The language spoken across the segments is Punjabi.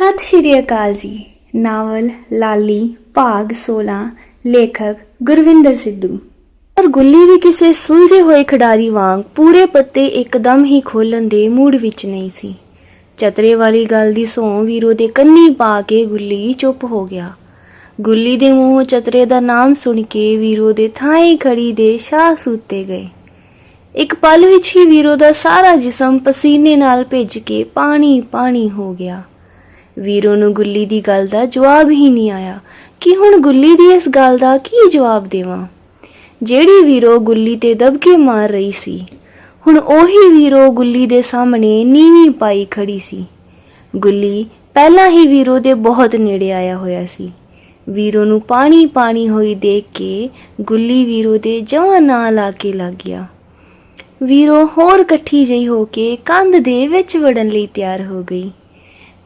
ਸਤਿ ਸ਼੍ਰੀ ਅਕਾਲ ਜੀ। ਨਾਵਲ, ਲਾਲੀ, ਭਾਗ 16 ਲੇਖਕ ਗੁਰਵਿੰਦਰ ਸਿੱਧੂ। ਪਰ ਗੁੱਲੀ ਵੀ ਕਿਸੇ ਸੁਲਝੇ ਹੋਏ ਖਿਡਾਰੀ ਵਾਂਗ ਪੂਰੇ ਪੱਤੇ ਇੱਕਦਮ ਹੀ ਖੋਲਣ ਦੇ ਮੂਡ ਵਿੱਚ ਨਹੀਂ ਸੀ। ਚਤਰੇ ਵਾਲੀ ਗੱਲ ਦੀ ਸੌਂ ਵੀਰੋ ਦੇ ਕੰਨੀ ਪਾ ਕੇ ਗੁੱਲੀ ਚੁੱਪ ਹੋ ਗਿਆ। ਗੁੱਲੀ ਦੇ ਮੂੰਹੋਂ ਚਤਰੇ ਦਾ ਨਾਮ ਸੁਣ ਕੇ ਵੀਰੋ ਦੇ ਥਾਂ ਖੜੀ ਦੇ ਸ਼ਾਹ ਸੂਤੇ ਗਏ। ਇੱਕ ਪਲ ਵਿੱਚ ਹੀ ਵੀਰੋ ਦਾ ਸਾਰਾ ਜਿਸਮ ਪਸੀਨੇ ਨਾਲ ਭਿੱਜ ਕੇ ਪਾਣੀ ਪਾਣੀ ਹੋ ਗਿਆ। ਵੀਰੋ ਨੂੰ ਗੁੱਲੀ ਦੀ ਗੱਲ ਦਾ ਜਵਾਬ ਹੀ ਨਹੀਂ ਆਇਆ। ਕਿ ਹੁਣ ਗੁੱਲੀ ਦੀ ਇਸ ਗੱਲ ਦਾ ਕੀ ਜਵਾਬ ਦੇਵਾਂ? ਜਿਹੜੀ ਵੀਰੋ ਗੁੱਲੀ ਤੇ ਦਬਕੇ ਮਾਰ ਰਹੀ ਸੀ, ਹੁਣ ਉਹੀ ਵੀਰੋ ਗੁੱਲੀ ਦੇ ਸਾਹਮਣੇ ਨੀਵੀਂ ਪਾਈ ਖੜੀ ਸੀ। ਗੁੱਲੀ ਪਹਿਲਾਂ ਹੀ ਵੀਰੋ ਦੇ ਬਹੁਤ ਨੇੜੇ ਆਇਆ ਹੋਇਆ ਸੀ। ਵੀਰੋ ਨੂੰ ਪਾਣੀ ਪਾਣੀ ਹੋਈ ਦੇਖ ਕੇ ਗੁੱਲੀ ਵੀਰੋ ਦੇ ਜਮਾਂ ਨਾਲ ਆ ਕੇ ਲੱਗ ਗਿਆ। ਵੀਰੋ ਹੋਰ ਇਕੱਠੀ ਜਿਹੀ ਹੋ ਕੇ ਕੰਧ ਦੇ ਵਿੱਚ ਵੜਨ ਲਈ ਤਿਆਰ ਹੋ ਗਈ।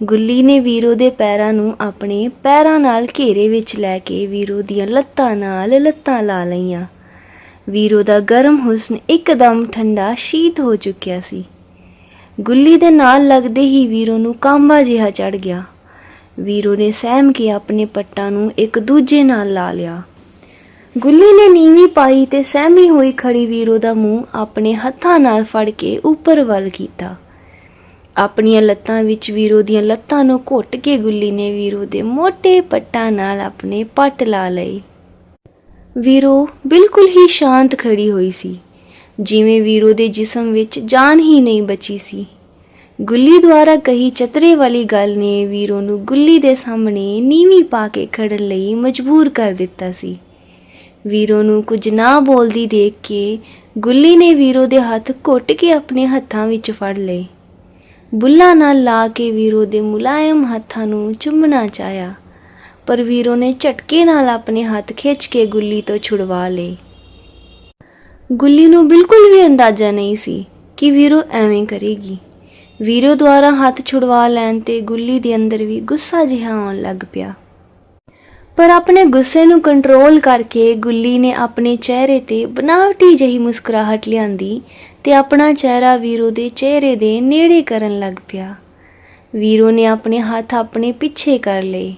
ਗੁੱਲੀ ਨੇ ਵੀਰੋ ਦੇ ਪੈਰਾਂ ਨੂੰ ਆਪਣੇ ਪੈਰਾਂ ਨਾਲ ਘੇਰੇ ਵਿੱਚ ਲੈ ਕੇ ਵੀਰੋ ਦੀਆਂ ਲੱਤਾਂ ਨਾਲ ਲੱਤਾਂ ਲਾ ਲਈਆਂ। ਵੀਰੋ ਦਾ ਗਰਮ ਹੁਸਨ ਇੱਕਦਮ ਠੰਡਾ ਸ਼ੀਤ ਹੋ ਚੁੱਕਿਆ ਸੀ। ਗੁੱਲੀ ਦੇ ਨਾਲ ਲੱਗਦੇ ਹੀ ਵੀਰੋ ਨੂੰ ਕਾਂਬਾ ਜਿਹਾ ਚੜ ਗਿਆ। ਵੀਰੋ ਨੇ ਸਹਿਮ ਕੇ ਆਪਣੇ ਪੱਟਾਂ ਨੂੰ ਇੱਕ ਦੂਜੇ ਨਾਲ ਲਾ ਲਿਆ। ਗੁੱਲੀ ਨੇ ਨੀਵੀਂ ਪਾਈ ਤੇ ਸਹਿਮੀ ਹੋਈ ਖੜੀ ਵੀਰੋ ਦਾ ਮੂੰਹ ਆਪਣੇ ਹੱਥਾਂ ਨਾਲ ਫੜ ਕੇ ਉੱਪਰ ਵੱਲ ਕੀਤਾ। ਆਪਣੀਆਂ ਲੱਤਾਂ ਵਿੱਚ ਵੀਰੋ ਦੀਆਂ ਲੱਤਾਂ ਨੂੰ ਘੁੱਟ ਕੇ ਗੁੱਲੀ ਨੇ ਵੀਰੋ ਦੇ ਮੋٹے ਪੱਟਾਂ ਨਾਲ ਆਪਣੇ ਪੱਟ ਲਾ ਲਏ। ਵੀਰੋ ਬਿਲਕੁਲ ਹੀ ਸ਼ਾਂਤ ਖੜੀ ਹੋਈ ਸੀ। ਜਿਵੇਂ ਵੀਰੋ ਦੇ ਜਿਸਮ ਵਿੱਚ ਜਾਨ ਹੀ ਨਹੀਂ ਬਚੀ ਸੀ। ਗੁੱਲੀ ਦੁਆਰਾ ਕਹੀ ਚਤਰੇ ਵਾਲੀ ਗੱਲ ਨੇ ਵੀਰੋ ਨੂੰ ਗੁੱਲੀ ਦੇ ਸਾਹਮਣੇ ਨੀਵੀਂ ਪਾ ਕੇ ਖੜਨ ਲਈ ਮਜਬੂਰ ਕਰ ਦਿੱਤਾ ਸੀ। ਵੀਰੋ ਨੂੰ ਕੁਝ ਨਾ ਬੋਲਦੀ ਦੇਖ ਕੇ ਗੁੱਲੀ ਨੇ ਵੀਰੋ ਦੇ ਹੱਥ ਘੁੱਟ ਕੇ ਆਪਣੇ ਹੱਥਾਂ ਵਿੱਚ ਫੜ ਲਏ। ਬੁੱਲਾ ਨਾਲ ਲਾ ਕੇ ਵੀਰੋ ਦੇ ਮੁਲਾਇਮ ਹੱਥਾਂ ਨੂੰ ਚੁੰਮਣਾ ਚਾਹਿਆ, ਪਰ ਵੀਰੋ ਨੇ ਝਟਕੇ ਨਾਲ ਆਪਣੇ ਹੱਥ ਖਿੱਚ ਕੇ ਗੁੱਲੀ ਤੋਂ ਛੁਡਵਾ ਲਏ ਗੁੱਲੀ ਨੂੰ ਬਿਲਕੁਲ ਵੀ ਅੰਦਾਜ਼ਾ ਨਹੀਂ ਸੀ ਕਿ ਵੀਰੋ ਐਵੇਂ ਕਰੇਗੀ। ਵੀਰੋ ਦੁਆਰਾ ਹੱਥ ਛੁਡਵਾ ਲੈਣ ਤੇ ਗੁੱਲੀ ਦੇ ਅੰਦਰ ਵੀ ਗੁੱਸਾ ਜਿਹਾ ਆਉਣ ਲੱਗ ਪਿਆ। ਪਰ ਆਪਣੇ ਗੁੱਸੇ ਨੂੰ ਕੰਟਰੋਲ ਕਰਕੇ ਗੁੱਲੀ ਨੇ ਆਪਣੇ ਚਿਹਰੇ ਤੇ ਬਨਾਵਟੀ ਜਿਹੀ ਮੁਸਕਰਾਹਟ ਲਿਆਂਦੀ ਤੇ ਆਪਣਾ ਚਿਹਰਾ ਵੀਰੋ ਦੇ ਚਿਹਰੇ ਦੇ ਨੇੜੇ ਕਰਨ ਲੱਗ ਪਿਆ। ਵੀਰੋ ਨੇ ਆਪਣੇ ਹੱਥ ਆਪਣੇ ਪਿੱਛੇ ਕਰ ਲਏ।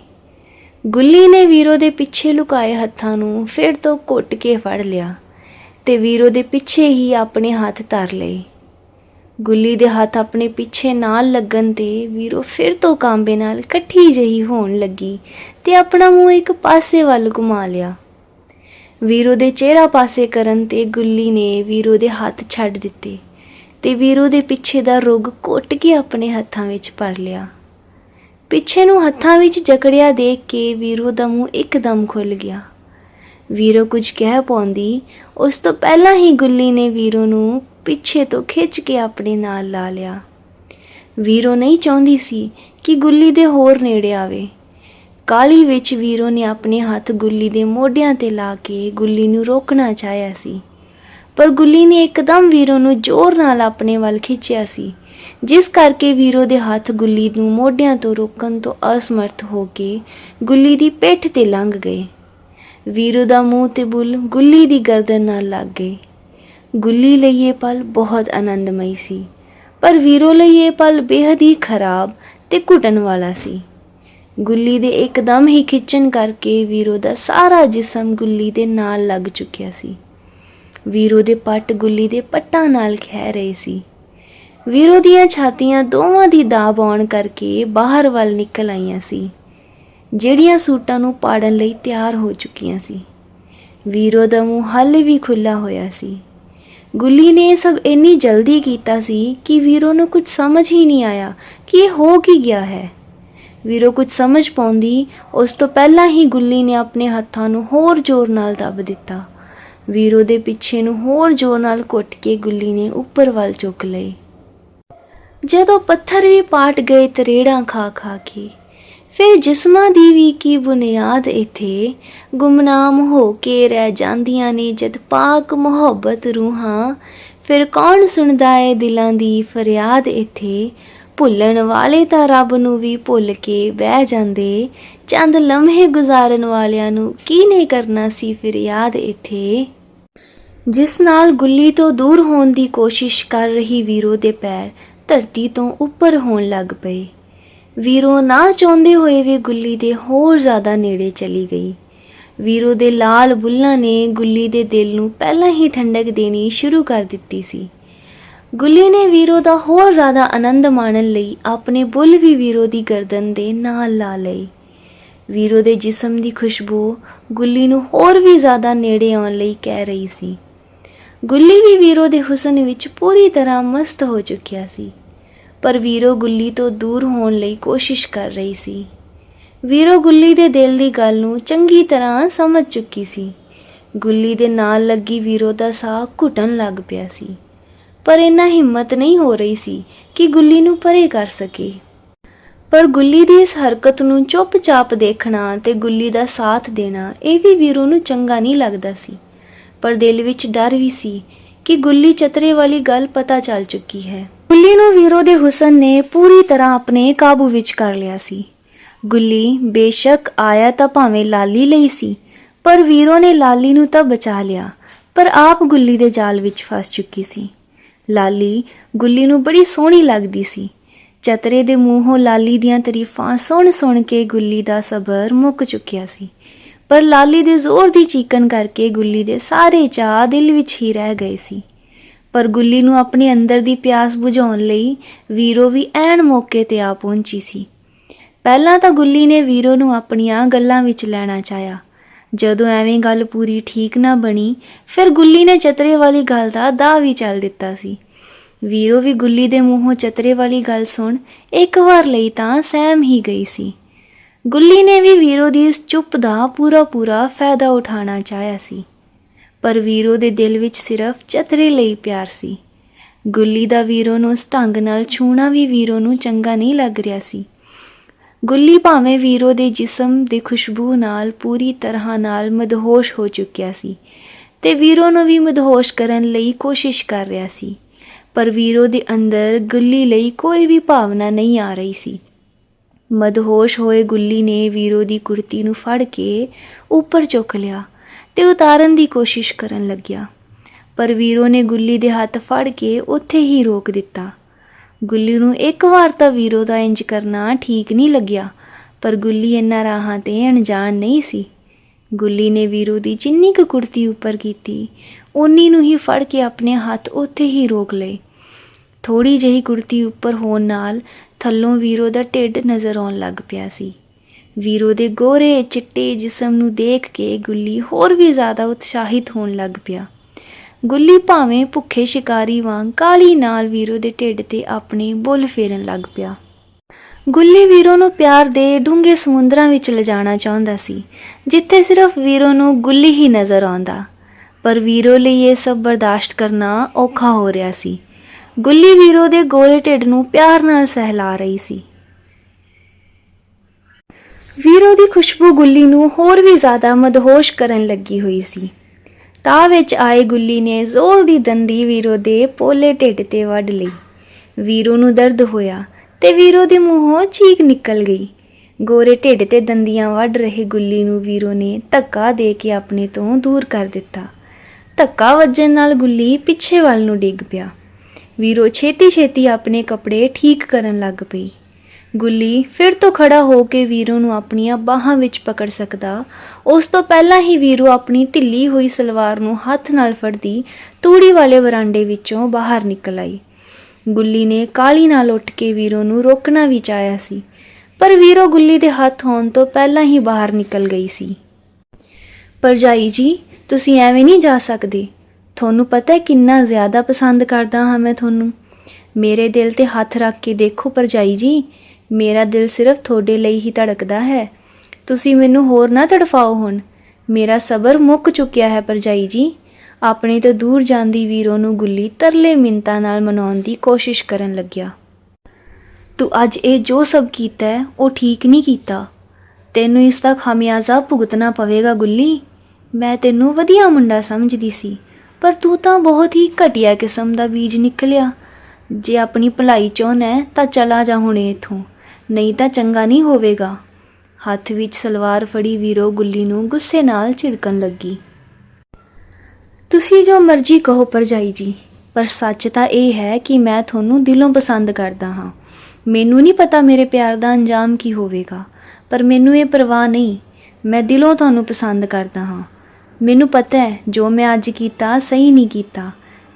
ਗੁੱਲੀ ਨੇ ਵੀਰੋ ਦੇ ਪਿੱਛੇ ਲੁਕਾਏ ਹੱਥਾਂ ਨੂੰ ਫਿਰ ਤੋਂ ਘੁੱਟ ਕੇ ਫੜ ਲਿਆ ਤੇ ਵੀਰੋ ਦੇ ਪਿੱਛੇ ਹੀ ਆਪਣੇ ਹੱਥ ਧਰ ਲਏ। ਗੁੱਲੀ ਦੇ ਹੱਥ ਆਪਣੇ ਪਿੱਛੇ ਨਾਲ ਲੱਗਣ ਤੇ ਵੀਰੋ ਫਿਰ ਤੋਂ ਕਾਂਬੇ ਨਾਲ ਇਕੱਠੀ ਜਹੀ ਹੋਣ ਲੱਗੀ ਤੇ ਆਪਣਾ ਮੂੰਹ ਇੱਕ ਪਾਸੇ ਵੱਲ ਘੁਮਾ ਲਿਆ। ਵੀਰੋ ਦੇ ਚਿਹਰਾ ਪਾਸੇ ਕਰਨ ਤੇ ਗੁੱਲੀ ਨੇ ਵੀਰੋ ਦੇ ਹੱਥ ਛੱਡ ਦਿੱਤੇ ਤੇ ਵੀਰੋ ਦੇ ਪਿੱਛੇ ਦਾ ਰੁੱਗ ਘੁੱਟ ਕੇ ਆਪਣੇ ਹੱਥਾਂ ਵਿੱਚ ਭਰ ਲਿਆ। ਪਿੱਛੇ ਨੂੰ ਹੱਥਾਂ ਵਿੱਚ ਜਕੜਿਆ ਦੇਖ ਕੇ ਵੀਰੋ ਦਾ ਮੂੰਹ ਇੱਕਦਮ ਖੁੱਲ ਗਿਆ। ਵੀਰੋ ਕੁਝ ਕਹਿ ਪਾਉਂਦੀ, ਉਸ ਤੋਂ ਪਹਿਲਾਂ ਹੀ ਗੁੱਲੀ ਨੇ ਵੀਰੋ ਨੂੰ ਪਿੱਛੇ ਤੋਂ ਖਿੱਚ ਕੇ ਆਪਣੇ ਨਾਲ ਲਾ ਲਿਆ। ਵੀਰੋ ਨਹੀਂ ਚਾਹੁੰਦੀ ਸੀ ਕਿ ਗੁੱਲੀ ਦੇ ਹੋਰ ਨੇੜੇ ਆਵੇ। ਕਾਲੀ ਵਿੱਚ ਵੀਰੋ ਨੇ ਆਪਣੇ ਹੱਥ ਗੁੱਲੀ ਦੇ ਮੋਢਿਆਂ ਤੇ ਲਾ ਕੇ ਗੁੱਲੀ ਨੂੰ ਰੋਕਣਾ ਚਾਹਿਆ ਸੀ। ਪਰ ਗੁੱਲੀ ਨੇ ਇੱਕਦਮ ਵੀਰੋ ਨੂੰ ਜ਼ੋਰ ਨਾਲ ਆਪਣੇ ਵੱਲ ਖਿੱਚਿਆ ਸੀ, ਜਿਸ ਕਰਕੇ ਵੀਰੋ ਦੇ ਹੱਥ ਗੁੱਲੀ ਨੂੰ ਮੋਢਿਆਂ ਤੋਂ ਰੋਕਣ ਤੋਂ ਅਸਮਰਥ ਹੋ ਕੇ ਗੁੱਲੀ ਦੀ ਪਿੱਠ ਤੇ ਲੰਘ ਗਏ। ਵੀਰੋ ਦਾ ਮੂੰਹ ਤੇ ਬੁੱਲ ਗੁੱਲੀ ਦੀ ਗਰਦਨ ਨਾਲ ਲੱਗ ਗਏ। ਗੁੱਲੀ ਲਈ ਇਹ ਪਲ ਬਹੁਤ ਆਨੰਦਮਈ ਸੀ, ਪਰ ਵੀਰੋ ਲਈ ਇਹ ਪਲ ਬੇहद ਹੀ ਖਰਾਬ ਤੇ ਘੁਟਣ ਵਾਲਾ ਸੀ। ਗੁੱਲੀ ਦੇ ਇੱਕਦਮ ਹੀ ਖਿੱਚਣ ਕਰਕੇ ਵੀਰੋ ਦਾ ਸਾਰਾ ਜਿਸਮ ਗੁੱਲੀ ਦੇ ਨਾਲ ਲੱਗ ਚੁੱਕਿਆ ਸੀ। ਵੀਰੋ ਦੇ ਪੱਟ ਗੁੱਲੀ ਦੇ ਪੱਟਾਂ ਨਾਲ ਖਹਿ ਰਹੇ ਸੀ। ਵੀਰੋ ਦੀਆਂ ਛਾਤੀਆਂ ਦੋਵਾਂ ਦੀ ਦਾਬ ਆਉਣ ਕਰਕੇ ਬਾਹਰ ਵੱਲ ਨਿਕਲ ਆਈਆਂ ਸੀ, ਜਿਹੜੀਆਂ ਸੂਟਾਂ ਨੂੰ ਪਾੜਨ ਲਈ ਤਿਆਰ ਹੋ ਚੁੱਕੀਆਂ ਸੀ। ਵੀਰੋ ਦਾ ਮੂੰਹ ਹਾਲੇ ਵੀ ਖੁੱਲਾ ਹੋਇਆ ਸੀ। ਗੁੱਲੀ ਨੇ ਇਹ ਸਭ ਇੰਨੀ ਜਲਦੀ ਕੀਤਾ ਸੀ ਕਿ ਵੀਰੋ ਨੂੰ ਕੁਝ ਸਮਝ ਹੀ ਨਹੀਂ ਆਇਆ ਕਿ ਇਹ ਹੋ ਕੀ ਗਿਆ ਹੈ। ਵੀਰੋ, ਕੁਝ ਸਮਝ ਪਾਉਂਦੀ, ਉਸ ਤੋਂ ਪਹਿਲਾਂ ਹੀ ਗੁੱਲੀ ਨੇ ਆਪਣੇ ਹੱਥਾਂ ਨੂੰ ਹੋਰ ਜ਼ੋਰ ਨਾਲ ਦੱਬ ਦਿੱਤਾ। ਵੀਰੋ ਦੇ ਪਿੱਛੇ ਨੂੰ ਹੋਰ ਜ਼ੋਰ ਨਾਲ ਘੁੱਟ ਕੇ ਗੁੱਲੀ ਨੇ ਉੱਪਰ ਵੱਲ ਚੁੱਕ ਲਈ ਜਦੋਂ ਪੱਥਰ ਵੀ ਪਾਟ ਗਏ ਤਰੇੜਾਂ ਖਾ ਖਾ ਕੇ, ਫਿਰ ਜਿਸਮਾਂ ਦੀ ਵੀ ਕੀ ਬੁਨਿਆਦ ਇਥੇ, ਗੁਮਨਾਮ ਹੋ ਕੇ ਰਹਿ ਜਾਂਦੀਆਂ ਨੇ ਜਦ ਪਾਕ ਮੁਹੱਬਤ ਰੂਹਾਂ, ਫਿਰ ਕੌਣ ਸੁਣਦਾ ਏ ਦਿਲਾਂ ਦੀ ਫਰਿਆਦ ਇਥੇ? ਭੁੱਲਣ ਵਾਲੇ ਤਾਂ ਰੱਬ ਨੂੰ ਵੀ ਭੁੱਲ ਕੇ ਬਹਿ ਜਾਂਦੇ। ਚੰਦ ਲਮਹੇ ਗੁਜ਼ਾਰਨ ਵਾਲਿਆਂ ਨੂੰ ਕੀ ਨਹੀਂ ਕਰਨਾ ਸੀ ਫਿਰ ਯਾਦ ਇੱਥੇ? ਜਿਸ ਨਾਲ ਗੁੱਲੀ ਤੋਂ ਦੂਰ ਹੋਣ ਦੀ ਕੋਸ਼ਿਸ਼ ਕਰ ਰਹੀ ਵੀਰੋ ਦੇ ਪੈਰ ਧਰਤੀ ਤੋਂ ਉੱਪਰ ਹੋਣ ਲੱਗ ਪਏ। ਵੀਰੋ ਨਾ ਚਾਹੁੰਦੇ ਹੋਏ ਵੀ ਗੁੱਲੀ ਦੇ ਹੋਰ ਜ਼ਿਆਦਾ ਨੇੜੇ ਚਲੀ ਗਈ। ਵੀਰੋ ਦੇ ਲਾਲ ਬੁੱਲਾਂ ਨੇ ਗੁੱਲੀ ਦੇ ਦਿਲ ਨੂੰ ਪਹਿਲਾਂ ਹੀ ਠੰਡਕ ਦੇਣੀ ਸ਼ੁਰੂ ਕਰ ਦਿੱਤੀ ਸੀ। ਗੁੱਲੀ ਨੇ ਵੀਰੋ ਦਾ ਹੋਰ ਜ਼ਿਆਦਾ ਆਨੰਦ ਮਾਣਨ ਲਈ ਆਪਣੇ ਬੁੱਲ ਵੀ ਵੀਰੋ ਦੀ ਗਰਦਨ ਦੇ ਨਾਲ ਲਾ ਲਈ ਵੀਰੋ ਦੇ ਜਿਸਮ ਦੀ ਖੁਸ਼ਬੂ ਗੁੱਲੀ ਨੂੰ ਹੋਰ ਵੀ ਜ਼ਿਆਦਾ ਨੇੜੇ ਆਉਣ ਲਈ ਕਹਿ ਰਹੀ ਸੀ। ਗੁੱਲੀ ਵੀ ਵੀਰੋ ਦੇ ਹੁਸਨ ਵਿੱਚ ਪੂਰੀ ਤਰ੍ਹਾਂ ਮਸਤ ਹੋ ਚੁੱਕਿਆ ਸੀ। ਪਰ ਵੀਰੋ ਗੁੱਲੀ ਤੋਂ ਦੂਰ ਹੋਣ ਲਈ ਕੋਸ਼ਿਸ਼ ਕਰ ਰਹੀ ਸੀ। ਵੀਰੋ ਗੁੱਲੀ ਦੇ ਦਿਲ ਦੀ ਗੱਲ ਨੂੰ ਚੰਗੀ ਤਰ੍ਹਾਂ ਸਮਝ ਚੁੱਕੀ ਸੀ। ਗੁੱਲੀ ਦੇ ਨਾਲ ਲੱਗੀ ਵੀਰੋ ਦਾ ਸਾਹ ਘੁੱਟਣ ਲੱਗ ਪਿਆ ਸੀ। ਪਰ ਇੰਨਾ ਹਿੰਮਤ ਨਹੀਂ ਹੋ ਰਹੀ ਸੀ ਕਿ ਗੁੱਲੀ ਨੂੰ ਪਰੇ ਕਰ ਸਕੇ। ਪਰ ਗੁੱਲੀ ਦੀ ਇਸ ਹਰਕਤ ਨੂੰ ਚੁੱਪਚਾਪ ਦੇਖਣਾ ਤੇ ਗੁੱਲੀ ਦਾ ਸਾਥ ਦੇਣਾ, ਇਹ ਵੀ ਵੀਰੋ ਨੂੰ ਚੰਗਾ ਨਹੀਂ ਲੱਗਦਾ ਸੀ। ਪਰ ਦਿਲ ਵਿੱਚ ਡਰ ਵੀ ਸੀ ਕਿ ਗੁੱਲੀ ਚਤਰੇ ਵਾਲੀ ਗੱਲ ਪਤਾ ਚੱਲ ਚੁੱਕੀ ਹੈ। ਗੁੱਲੀ ਨੂੰ ਵੀਰੋ ਦੇ ਹੁਸਨ ਨੇ ਪੂਰੀ ਤਰ੍ਹਾਂ ਆਪਣੇ ਕਾਬੂ ਵਿੱਚ ਕਰ ਲਿਆ ਸੀ। ਗੁੱਲੀ ਬੇਸ਼ੱਕ ਆਇਆ ਤਾਂ ਭਾਵੇਂ ਲਾਲੀ ਲਈ ਸੀ, ਪਰ ਵੀਰੋ ਨੇ ਲਾਲੀ ਨੂੰ ਤਾਂ ਬਚਾ ਲਿਆ, ਪਰ ਆਪ ਗੁੱਲੀ ਦੇ ਜਾਲ ਵਿੱਚ ਫਸ ਚੁੱਕੀ ਸੀ। ਲਾਲੀ ਗੁੱਲੀ ਨੂੰ ਬੜੀ ਸੋਹਣੀ ਲੱਗਦੀ ਸੀ। ਚਤਰੇ ਦੇ ਮੂੰਹੋਂ ਲਾਲੀ ਦੀਆਂ ਤਾਰੀਫਾਂ ਸੁਣ ਸੁਣ ਕੇ ਗੁੱਲੀ ਦਾ ਸਬਰ ਮੁੱਕ ਚੁੱਕਿਆ ਸੀ। ਪਰ ਲਾਲੀ ਦੇ ਜ਼ੋਰ ਦੀ ਚੀਕਣ ਕਰਕੇ ਗੁੱਲੀ ਦੇ ਸਾਰੇ ਚਾਅ ਦਿਲ ਵਿੱਚ ਹੀ ਰਹਿ ਗਏ ਸੀ। ਪਰ ਗੁੱਲੀ ਨੂੰ ਆਪਣੇ ਅੰਦਰ ਦੀ ਪਿਆਸ ਬੁਝਾਉਣ ਲਈ ਵੀਰੋ ਵੀ ਐਨ ਮੌਕੇ ਤੇ ਆ ਪਹੁੰਚੀ ਸੀ। ਪਹਿਲਾਂ ਤਾਂ ਗੁੱਲੀ ਨੇ ਵੀਰੋ ਨੂੰ ਆਪਣੀਆਂ ਗੱਲਾਂ ਵਿੱਚ ਲੈਣਾ ਚਾਹਿਆ। ਜਦੋਂ ਐਵੇਂ ਗੱਲ ਪੂਰੀ ਠੀਕ ਨਾ ਬਣੀ, ਫਿਰ ਗੁੱਲੀ ਨੇ ਚਤਰੇ ਵਾਲੀ ਗੱਲ ਦਾ ਦਾਅ ਵੀ ਚੱਲ ਦਿੱਤਾ ਸੀ। ਵੀਰੋ ਵੀ ਗੁੱਲੀ ਦੇ ਮੂੰਹੋਂ ਚਤਰੇ ਵਾਲੀ ਗੱਲ ਸੁਣ ਇੱਕ ਵਾਰ ਲਈ ਤਾਂ ਸਹਿਮ ਹੀ ਗਈ ਸੀ। ਗੁੱਲੀ ਨੇ ਵੀ ਵੀਰੋ ਦੀ ਇਸ ਚੁੱਪ ਦਾ ਪੂਰਾ ਪੂਰਾ ਫਾਇਦਾ ਉਠਾਉਣਾ ਚਾਹਿਆ ਸੀ। ਪਰ ਵੀਰੋ ਦੇ ਦਿਲ ਵਿੱਚ ਸਿਰਫ ਚਤਰੇ ਲਈ ਪਿਆਰ ਸੀ। ਗੁੱਲੀ ਦਾ ਵੀਰੋ ਨੂੰ ਉਸ ਢੰਗ ਨਾਲ ਛੂਣਾ ਵੀ ਵੀਰੋ ਨੂੰ ਚੰਗਾ ਨਹੀਂ ਲੱਗ ਰਿਹਾ ਸੀ। ਗੁੱਲੀ ਭਾਵੇਂ ਵੀਰੋ ਦੇ ਜਿਸਮ ਦੀ ਖੁਸ਼ਬੂ ਨਾਲ ਪੂਰੀ ਤਰ੍ਹਾਂ ਨਾਲ ਮਦਹੋਸ਼ ਹੋ ਚੁੱਕਿਆ ਸੀ ਤੇ ਵੀਰੋ ਨੂੰ ਵੀ ਮਦਹੋਸ਼ ਕਰਨ ਲਈ ਕੋਸ਼ਿਸ਼ ਕਰ ਰਿਹਾ ਸੀ, ਪਰ ਵੀਰੋ ਦੇ ਅੰਦਰ ਗੁੱਲੀ ਲਈ ਕੋਈ ਵੀ ਭਾਵਨਾ ਨਹੀਂ ਆ ਰਹੀ ਸੀ। ਮਦਹੋਸ਼ ਹੋਏ ਗੁੱਲੀ ਨੇ ਵੀਰੋ ਦੀ ਕੁਰਤੀ ਨੂੰ ਫੜ ਕੇ ਉੱਪਰ ਚੁੱਕ ਲਿਆ ਤੇ ਉਤਾਰਨ ਦੀ ਕੋਸ਼ਿਸ਼ ਕਰਨ ਲੱਗਿਆ, ਪਰ ਵੀਰੋ ਨੇ ਗੁੱਲੀ ਦੇ ਹੱਥ ਫੜ ਕੇ ਉੱਥੇ ਹੀ ਰੋਕ ਦਿੱਤਾ। ਗੁੱਲੀ ਨੂੰ ਇੱਕ ਵਾਰ ਤਾਂ ਵੀਰੋ ਦਾ ਇੰਜ ਕਰਨਾ ਠੀਕ ਨਹੀਂ ਲੱਗਿਆ, ਪਰ ਗੁੱਲੀ ਇੰਨਾ ਰਾਹਾਂ ਤੇ ਅਣਜਾਣ ਨਹੀਂ ਸੀ। ਗੁੱਲੀ ਨੇ ਵੀਰੋ ਦੀ ਜਿੰਨੀ ਕੁ ਕੁੜਤੀ ਉੱਪਰ ਕੀਤੀ, ਓਨੀ ਨੂੰ ਹੀ ਫੜ ਕੇ ਆਪਣੇ ਹੱਥ ਉੱਥੇ ਹੀ ਰੋਕ ਲਏ। ਥੋੜੀ ਜਿਹੀ ਕੁੜਤੀ ਉੱਪਰ ਹੋਣ ਨਾਲ ਥੱਲੋਂ ਵੀਰੋ ਦਾ ਢਿੱਡ ਨਜ਼ਰ ਆਉਣ ਲੱਗ ਪਿਆ ਸੀ। ਵੀਰੋ ਦੇ ਗੋਰੇ ਚਿੱਟੇ ਜਿਸਮ ਨੂੰ ਦੇਖ ਕੇ ਗੁੱਲੀ ਹੋਰ ਵੀ ਜ਼ਿਆਦਾ ਉਤਸ਼ਾਹਿਤ ਹੋਣ ਲੱਗ ਪਿਆ। ਗੁੱਲੀ ਭਾਵੇਂ ਭੁੱਖੇ ਸ਼ਿਕਾਰੀ ਵਾਂਗ ਕਾਲੀ ਨਾਲ ਵੀਰੋ ਦੇ ਢਿੱਡ ਤੇ ਆਪਣੇ ਬੁੱਲ ਫੇਰਨ ਲੱਗ ਪਿਆ। ਗੁੱਲੀ ਵੀਰੋ ਨੂੰ ਪਿਆਰ ਦੇ ਡੂੰਘੇ ਸਮੁੰਦਰਾਂ ਵਿੱਚ ਲਿਜਾਣਾ ਚਾਹੁੰਦਾ ਸੀ, ਜਿੱਥੇ ਸਿਰਫ ਵੀਰੋ ਨੂੰ ਗੁੱਲੀ ਹੀ ਨਜ਼ਰ ਆਉਂਦਾ। ਪਰ ਵੀਰੋ ਲਈ ਇਹ ਸਭ ਬਰਦਾਸ਼ਤ ਕਰਨਾ ਔਖਾ ਹੋ ਰਿਹਾ ਸੀ। ਗੁੱਲੀ ਵੀਰੋ ਦੇ ਗੋਰੇ ਢਿੱਡ ਨੂੰ ਪਿਆਰ ਨਾਲ ਸਹਿਲਾ ਰਹੀ ਸੀ। ਵੀਰੋ ਦੀ ਖੁਸ਼ਬੂ ਗੁੱਲੀ ਨੂੰ ਹੋਰ ਵੀ ਜ਼ਿਆਦਾ ਮਦਹੋਸ਼ ਕਰਨ ਲੱਗੀ ਹੋਈ ਸੀ। ਤਾਂ ਵਿੱਚ ਆਏ ਗੁੱਲੀ ਨੇ ਜ਼ੋਰ ਦੀ ਦੰਦੀ ਵੀਰੋ ਦੇ ਪੋਲੇ ਢਿੱਡ ਤੇ ਵੱਢ ਲਈ। ਵੀਰੋ ਨੂੰ ਦਰਦ ਹੋਇਆ ਤੇ ਵੀਰੋ ਦੇ ਮੂੰਹੋਂ ਚੀਕ ਨਿਕਲ ਗਈ। ਗੋਰੇ ਢਿੱਡ ਤੇ ਦੰਦੀਆਂ ਵੱਢ ਰਹੇ ਗੁੱਲੀ ਨੂੰ ਵੀਰੋ ਨੇ ਧੱਕਾ ਦੇ ਕੇ ਆਪਣੇ ਤੋਂ ਦੂਰ ਕਰ ਦਿੱਤਾ। ਧੱਕਾ ਵੱਜਣ ਨਾਲ ਗੁੱਲੀ ਪਿੱਛੇ ਵੱਲ ਨੂੰ ਡਿੱਗ ਪਿਆ। ਵੀਰੋ ਛੇਤੀ ਛੇਤੀ ਆਪਣੇ ਕੱਪੜੇ ਠੀਕ ਕਰਨ ਲੱਗ ਪਈ। ਗੁੱਲੀ ਫਿਰ ਤੋਂ ਖੜਾ ਹੋ ਕੇ ਵੀਰੋ ਨੂੰ ਆਪਣੀਆਂ ਬਾਹਾਂ ਵਿੱਚ ਪਕੜ ਸਕਦਾ। ਉਸ ਤੋਂ ਪਹਿਲਾਂ ਹੀ ਵੀਰੋ ਆਪਣੀ ਢਿੱਲੀ ਹੋਈ ਸਲਵਾਰ ਨੂੰ ਹੱਥ ਨਾਲ ਫੜਦੀ ਤੂੜੀ ਵਾਲੇ ਵਰਾਂਡੇ ਵਿੱਚੋਂ ਬਾਹਰ ਨਿਕਲ ਆਈ। ਗੁੱਲੀ ਨੇ ਕਾਲੀ ਨਾਲ ਉੱਠ ਕੇ ਵੀਰੋ ਨੂੰ ਰੋਕਣਾ ਵੀ ਚਾਹਿਆ ਸੀ, ਪਰ ਵੀਰੋ ਗੁੱਲੀ ਦੇ ਹੱਥ ਹੋਣ ਤੋਂ ਪਹਿਲਾਂ ਹੀ ਬਾਹਰ ਨਿਕਲ ਗਈ ਸੀ। ਪਰਜਾਈ ਜੀ, ਤੁਸੀਂ ਐਵੇਂ ਨਹੀਂ ਜਾ ਸਕਦੇ। ਤੁਹਾਨੂੰ ਪਤਾ ਹੈ ਕਿੰਨਾ ਜ਼ਿਆਦਾ ਪਸੰਦ ਕਰਦਾ ਹਾਂ ਮੈਂ ਤੁਹਾਨੂੰ। ਮੇਰੇ ਦਿਲ ਤੇ ਹੱਥ ਰੱਖ ਕੇ ਦੇਖੋ ਪਰਜਾਈ ਜੀ ਮੇਰਾ ਦਿਲ ਸਿਰਫ ਤੁਹਾਡੇ ਲਈ ਹੀ ਧੜਕਦਾ ਹੈ। ਤੁਸੀਂ ਮੈਨੂੰ ਹੋਰ ਨਾ ਤੜਫਾਓ ਹੁਣ। ਮੇਰਾ ਸਬਰ ਮੁੱਕ ਚੁੱਕਿਆ ਹੈ ਪਰਜਾਈ ਜੀ। ਆਪਣੇ ਤੋਂ ਦੂਰ ਜਾਂਦੀ ਵੀਰੋ ਨੂੰ ਗੁੱਲੀ ਤਰਲੇ ਮਿੰਤਾ ਨਾਲ ਮਨਾਉਣ ਦੀ ਕੋਸ਼ਿਸ਼ ਕਰਨ ਲੱਗਿਆ। ਤੂੰ ਅੱਜ ਇਹ ਜੋ ਸਭ ਕੀਤਾ ਹੈ, ਉਹ ਠੀਕ ਨਹੀਂ ਕੀਤਾ। ਤੈਨੂੰ ਇਸ ਦਾ ਖਾਮਿਆਜ਼ਾ ਭੁਗਤਣਾ ਪਵੇਗਾ ਗੁੱਲੀ। ਮੈਂ ਤੈਨੂੰ ਵਧੀਆ ਮੁੰਡਾ ਸਮਝਦੀ ਸੀ, ਪਰ ਤੂੰ ਤਾਂ ਬਹੁਤ ਹੀ ਘਟੀਆ ਕਿਸਮ ਦਾ ਬੀਜ ਨਿਕਲਿਆ। ਜੇ ਆਪਣੀ ਭਲਾਈ ਚਾਹੁੰਦਾ ਤਾਂ ਚਲਾ ਜਾ ਹੁਣੇ ਇਥੋਂ। ਨਹੀਂ ਤਾਂ ਚੰਗਾ ਨਹੀਂ ਹੋਵੇਗਾ। ਹੱਥ ਵਿੱਚ ਸਲਵਾਰ ਫੜੀ ਵੀਰੋ ਗੁੱਲੀ ਨੂੰ ਗੁੱਸੇ ਨਾਲ ਝਿੜਕਣ ਲੱਗੀ। ਤੁਸੀਂ ਜੋ ਮਰਜ਼ੀ ਕਹੋ ਪਰਜਾਈ ਜੀ, ਪਰ ਸੱਚ ਤਾਂ ਇਹ ਹੈ ਕਿ ਮੈਂ ਤੁਹਾਨੂੰ ਦਿਲੋਂ ਪਸੰਦ ਕਰਦਾ ਹਾਂ। ਮੈਨੂੰ ਨਹੀਂ ਪਤਾ ਮੇਰੇ ਪਿਆਰ ਦਾ ਅੰਜਾਮ ਕੀ ਹੋਵੇਗਾ, ਪਰ ਮੈਨੂੰ ਇਹ ਪਰਵਾਹ ਨਹੀਂ, ਮੈਂ ਦਿਲੋਂ ਤੁਹਾਨੂੰ ਪਸੰਦ ਕਰਦਾ ਹਾਂ। ਮੈਨੂੰ ਪਤਾ ਹੈ, ਜੋ ਮੈਂ ਅੱਜ ਕੀਤਾ, ਸਹੀ ਨਹੀਂ ਕੀਤਾ।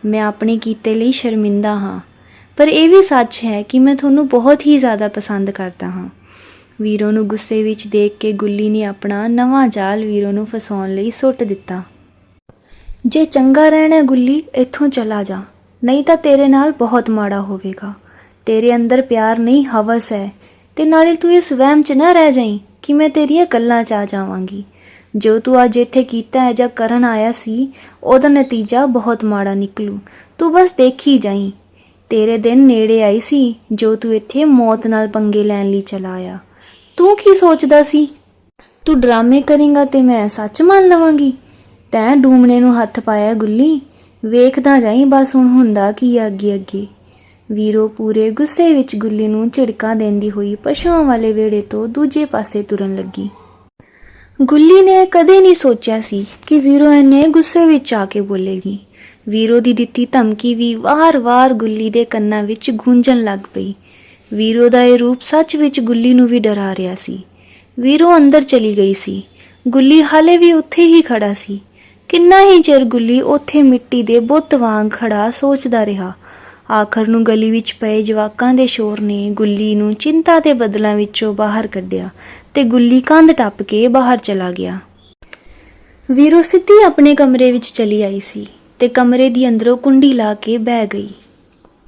ਮੈਂ ਆਪਣੇ ਕੀਤੇ ਲਈ ਸ਼ਰਮਿੰਦਾ ਹਾਂ। ਪਰ ਇਹ ਵੀ ਸੱਚ ਹੈ ਕਿ ਮੈਂ ਤੁਹਾਨੂੰ ਬਹੁਤ ਹੀ ਜ਼ਿਆਦਾ ਪਸੰਦ ਕਰਦਾ ਹਾਂ। ਵੀਰੋ ਨੂੰ ਗੁੱਸੇ ਵਿੱਚ ਦੇਖ ਕੇ ਗੁੱਲੀ ਨੇ ਆਪਣਾ ਨਵਾਂ ਜਾਲ ਵੀਰੋ ਨੂੰ ਫਸਾਉਣ ਲਈ ਸੁੱਟ ਦਿੱਤਾ। ਜੇ ਚੰਗਾ ਰਹਿਣਾ ਗੁੱਲੀ, ਇੱਥੋਂ ਚਲਾ ਜਾ, ਨਹੀਂ ਤਾਂ ਤੇਰੇ ਨਾਲ ਬਹੁਤ ਮਾੜਾ ਹੋਵੇਗਾ। ਤੇਰੇ ਅੰਦਰ ਪਿਆਰ ਨਹੀਂ, ਹਵਸ ਹੈ। ਤੇ ਨਾਲੇ ਤੂੰ ਇਸ ਵਹਿਮ 'ਚ ਨਾ ਰਹਿ ਜਾਈਂ ਕਿ ਮੈਂ ਤੇਰੀਆਂ ਗੱਲਾਂ 'ਚ ਆ ਜਾਵਾਂਗੀ। ਜੋ ਤੂੰ ਅੱਜ ਇੱਥੇ ਕੀਤਾ ਹੈ ਜਾਂ ਕਰਨ ਆਇਆ ਸੀ, ਉਹਦਾ ਨਤੀਜਾ ਬਹੁਤ ਮਾੜਾ ਨਿਕਲੂ। ਤੂੰ ਬਸ ਦੇਖੀ ਜਾਈਂ। ਤੇਰੇ ਦਿਨ ਨੇੜੇ ਆਈ ਸੀ, ਜੋ ਤੂੰ ਇੱਥੇ ਮੌਤ ਨਾਲ ਪੰਗੇ ਲੈਣ ਲਈ ਚਲਾ ਆਇਆ। ਤੂੰ ਕੀ ਸੋਚਦਾ ਸੀ? ਤੂੰ ਡਰਾਮੇ ਕਰੇਂਗਾ ਤੇ ਮੈਂ ਸੱਚ ਮੰਨ ਲਵਾਂਗੀ? ਤੈਂ ਡੂਮਣੇ ਨੂੰ ਹੱਥ ਪਾਇਆ ਗੁੱਲੀ, ਵੇਖਦਾ ਜਾਈ ਬਸ ਹੁਣ ਹੁੰਦਾ ਕੀ ਆ ਅੱਗੇ ਅੱਗੇ। ਵੀਰੋ, ਪੂਰੇ ਗੁੱਸੇ ਵਿੱਚ ਗੁੱਲੀ ਨੂੰ ਝਿੜਕਾਂ ਦਿੰਦੀ ਹੋਈ ਪਸ਼ੂਆਂ ਵਾਲੇ ਵਿਹੜੇ ਤੋਂ ਦੂਜੇ ਪਾਸੇ ਤੁਰਨ ਲੱਗੀ। ਗੁੱਲੀ ਨੇ ਕਦੇ ਨਹੀਂ ਸੋਚਿਆ ਸੀ ਕਿ ਵੀਰੋ ਇੰਨੇ ਗੁੱਸੇ ਵਿੱਚ ਆ ਕੇ ਬੋਲੇਗੀ। ਵੀਰੋ ਦੀ ਦਿੱਤੀ ਧਮਕੀ ਵੀ ਵਾਰ-ਵਾਰ ਗੁੱਲੀ ਦੇ ਕੰਨਾਂ ਵਿੱਚ ਗੂੰਜਣ ਲੱਗ ਪਈ। ਵੀਰੋ ਦਾ ਇਹ ਰੂਪ ਸੱਚ ਵਿੱਚ ਗੁੱਲੀ ਨੂੰ ਵੀ ਡਰਾ ਰਿਹਾ ਸੀ। ਵੀਰੋ ਅੰਦਰ ਚਲੀ ਗਈ ਸੀ। ਗੁੱਲੀ ਹਾਲੇ ਵੀ ਉੱਥੇ ਹੀ ਖੜਾ ਸੀ। ਕਿੰਨਾ ਹੀ ਚਿਰ ਗੁੱਲੀ ਉੱਥੇ ਮਿੱਟੀ ਦੇ ਬੁੱਤ ਵਾਂਗ ਖੜਾ ਸੋਚਦਾ ਰਿਹਾ। ਆਖਰ ਨੂੰ ਗਲੀ ਵਿੱਚ ਪਏ ਜਵਾਕਾਂ ਦੇ ਸ਼ੋਰ ਨੇ ਗੁੱਲੀ ਨੂੰ ਚਿੰਤਾ ਦੇ ਬਦਲਾਂ ਵਿੱਚੋਂ ਬਾਹਰ ਕੱਢਿਆ ਤੇ ਗੁੱਲੀ ਕੰਧ ਟੱਪ ਕੇ ਬਾਹਰ ਚਲਾ ਗਿਆ। ਵੀਰੋ ਸਿੱਧੀ ਆਪਣੇ ਕਮਰੇ ਵਿੱਚ ਚਲੀ ਆਈ ਸੀ। ਤੇ ਕਮਰੇ ਦੀ ਅੰਦਰੋਂ ਕੁੰਡੀ ਲਾ ਕੇ ਬਹਿ ਗਈ।